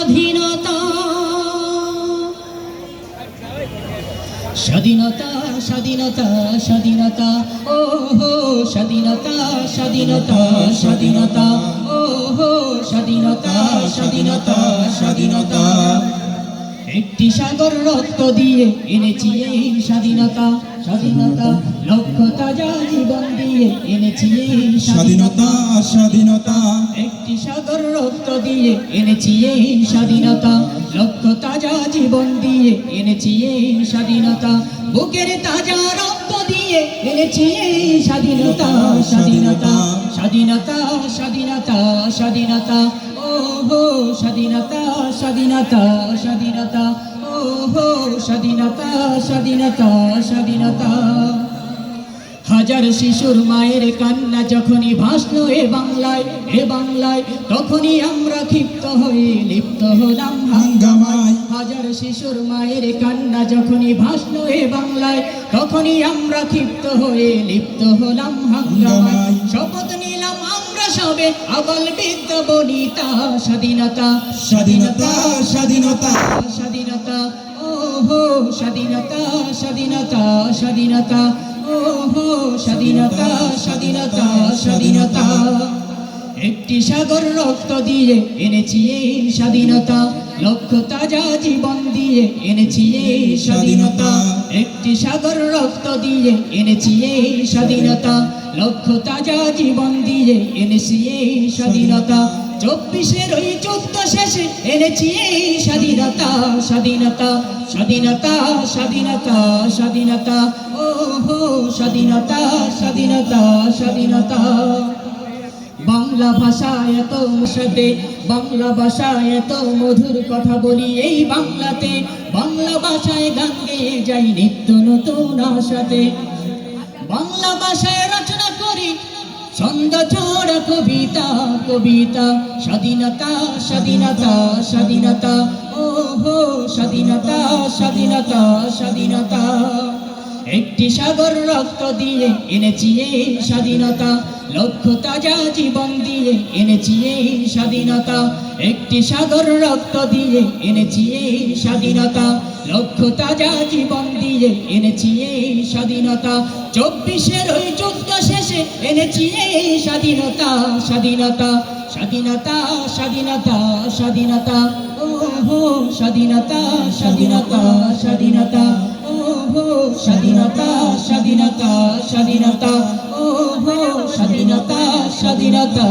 স্বাধীনতা। স্বাধীনতা স্বাধীনতা স্বাধীনতা ও স্বাধীনতা স্বাধীনতা স্বাধীনতা ও স্বাধীনতা স্বাধীনতা স্বাধীনতা। একটি সাগর রক্ত দিয়ে এনেছি এই স্বাধীনতা। স্বাধীনতা লক্ষ তাজা জীবন দিয়ে এনেছি এই স্বাধীনতা স্বাধীনতা। একটি সাগর রক্ত দিয়ে এনেছি এই স্বাধীনতা লক্ষ তাজা জীবন দিয়ে এনেছি এই স্বাধীনতা বুকের তাজা রক্ত দিয়ে এনেছি এই স্বাধীনতা স্বাধীনতা স্বাধীনতা স্বাধীনতা স্বাধীনতা ও স্বাধীনতা স্বাধীনতা স্বাধীনতা। স্বাধীনতা স্বাধীনতা স্বাধীনতা। হাজার শিশুর মায়ের কান্না যখনই ভাসল এ বাংলায় এ বাংলায়, তখনই আমরা ক্ষিপ্ত হয়ে লিপ্ত হলাম হাঙ্গামায়। হাজার শিশুর মায়ের কান্না যখনই ভাসল এ বাংলায়, তখনই আমরা ক্ষিপ্ত হয়ে লিপ্ত হলাম হাঙ্গামায়। শপথ নিলাম সবে আবল বিদ্য বনিতা স্বাধীনতা। স্বাধীনতা স্বাধীনতা। স্বাধীনতা ও হো স্বাধীনতা স্বাধীনতা স্বাধীনতা ও হো স্বাধীনতা স্বাধীনতা স্বাধীনতা। একটি সাগর রক্ত দিয়ে এনেছি এই স্বাধীনতা। লক্ষ তাজা জীবন দিয়ে এনেছি এই স্বাধীনতা। একটি সাগর রক্ত দিয়ে এনেছি এই স্বাধীনতা। লক্ষ তাজা জীবন দিয়ে এনেছি এই স্বাধীনতা। চব্বিশের ওই চোদ্দ শেষে এনেছি এই স্বাধীনতা স্বাধীনতা স্বাধীনতা স্বাধীনতা স্বাধীনতা। ও হো স্বাধীনতা স্বাধীনতা স্বাধীনতা। বাংলা ভাষা এত সাথে বাংলা ভাষা এত মধুর কথা বলি এই বাংলাতে। বাংলা ভাষায় গান গেয়ে যাই নিত্য নতুন আশাতে। বাংলা ভাষায় রচনা করি ছন্দ ছড়া কবিতা কবিতা। স্বাধীনতা স্বাধীনতা স্বাধীনতা। ও হো স্বাধীনতা স্বাধীনতা স্বাধীনতা। একটি সাগর রক্ত দিয়ে এনেছি এই স্বাধীনতা। লক্ষ তাজা জীবন দিয়ে এনেছি এই স্বাধীনতা। একটি সাগর রক্ত দিয়ে এনেছি এই স্বাধীনতা। লক্ষ তাজা জীবন দিয়ে এনেছি এই স্বাধীনতা। চব্বিশের ওই যুদ্ধ শেষে এনেছি এই স্বাধীনতা স্বাধীনতা। স্বাধীনতা স্বাধীনতা স্বাধীনতা। ও স্বাধীনতা স্বাধীনতা। স্বাধীনতা ও স্বাধীনতা স্বাধীনতা।